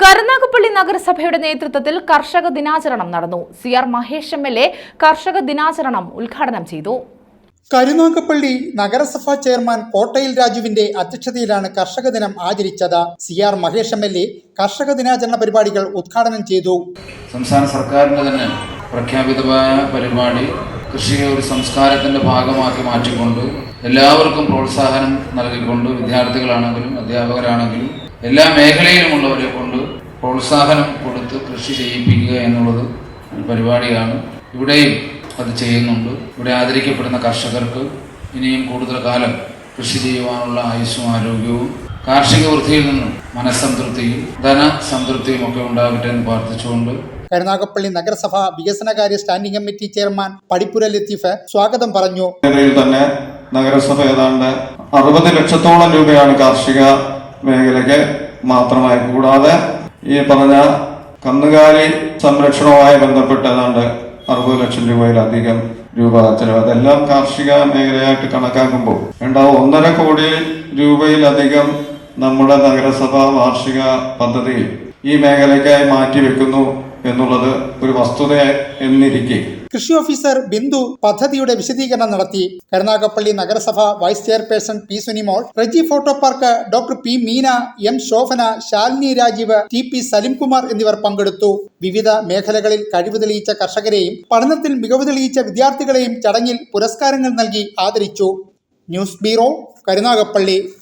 കരുനാഗപ്പള്ളി നഗരസഭയുടെ നേതൃത്വത്തിൽ കർഷക ദിനാചരണം നടന്നു. C R Mahesh M L A കർഷക ദിനാചരണം ഉദ്ഘാടനം ചെയ്തു. കരുനാഗപ്പള്ളി നഗരസഭാ ചെയർമാൻ കോട്ടയിൽ രാജുവിന്റെ അധ്യക്ഷതയിലാണ് കർഷക ദിനം ആചരിച്ചത്. C R Mahesh M L A കർഷക ദിനാചരണ പരിപാടികൾ ഉദ്ഘാടനം ചെയ്തു. സംസ്ഥാന സർക്കാരിന്റെ തന്നെ പ്രഖ്യാപിതമായ പരിപാടി കൃഷിയെ ഒരു സംസ്കാരത്തിന്റെ ഭാഗമാക്കി മാറ്റിക്കൊണ്ട് എല്ലാവർക്കും പ്രോത്സാഹനം നൽകിക്കൊണ്ട് വിദ്യാർത്ഥികളാണെങ്കിലും അധ്യാപകരാണെങ്കിലും എല്ലാ മേഖലയിലുമുള്ളവരെ കൊണ്ട് പ്രോത്സാഹനം കൊടുത്ത് കൃഷി ചെയ്യിപ്പിക്കുക എന്നുള്ളത് ഒരു പരിപാടിയാണ്. ഇവിടെയും അത് ചെയ്യുന്നുണ്ട്. ഇവിടെ ആദരിക്കപ്പെടുന്ന കർഷകർക്ക് ഇനിയും കൂടുതൽ കാലം കൃഷി ചെയ്യുവാനുള്ള ആയുസ്സും ആരോഗ്യവും കാർഷിക വൃത്തിയിൽ നിന്നും മനസ്സംതൃപ്തിയും ധനസംതൃപ്തിയും ഒക്കെ ഉണ്ടാകട്ടെ എന്ന് പ്രാർത്ഥിച്ചുകൊണ്ട് കരുനാഗപ്പള്ളി നഗരസഭ വികസനകാര്യ standing committee chairman Padippura Latheef സ്വാഗതം പറഞ്ഞു. തന്നെ നഗരസഭ ഏതാണ്ട് അറുപത് ലക്ഷത്തോളം രൂപയാണ് കാർഷിക മേഖലയ്ക്ക് മാത്രമായി. കൂടാതെ ഈ പറഞ്ഞ കന്നുകാലി സംരക്ഷണവുമായി ബന്ധപ്പെട്ട് ഏതാണ്ട് അറുപത് ലക്ഷം രൂപയിലധികം രൂപ ചെലവ്. അതെല്ലാം കാർഷിക മേഖലയായിട്ട് കണക്കാക്കുമ്പോൾ ഉണ്ടാവും ഒന്നര കോടി രൂപയിലധികം നമ്മുടെ നഗരസഭ വാർഷിക പദ്ധതി ഈ മേഖലയ്ക്കായി മാറ്റിവെക്കുന്നു. എന്നുള്ളത് ഒരു വസ്തുത എന്നിരിക്കെ. കൃഷി ഓഫീസർ ബിന്ദു പദ്ധതിയുടെ വിശദീകരണം നടത്തി. കരുനാഗപ്പള്ളി നഗരസഭ vice chairperson P Sunimol Reji photo park doctor P Meena M Shobhana Shalini Rajeev T P Salimkumar എന്നിവർ പങ്കെടുത്തു. വിവിധ മേഖലകളിൽ കഴിവ് തെളിയിച്ച കർഷകരെയും പഠനത്തിൽ മികവ് തെളിയിച്ച വിദ്യാർത്ഥികളെയും ചടങ്ങിൽ പുരസ്കാരങ്ങൾ നൽകി ആദരിച്ചു. News bureau Karunagappally.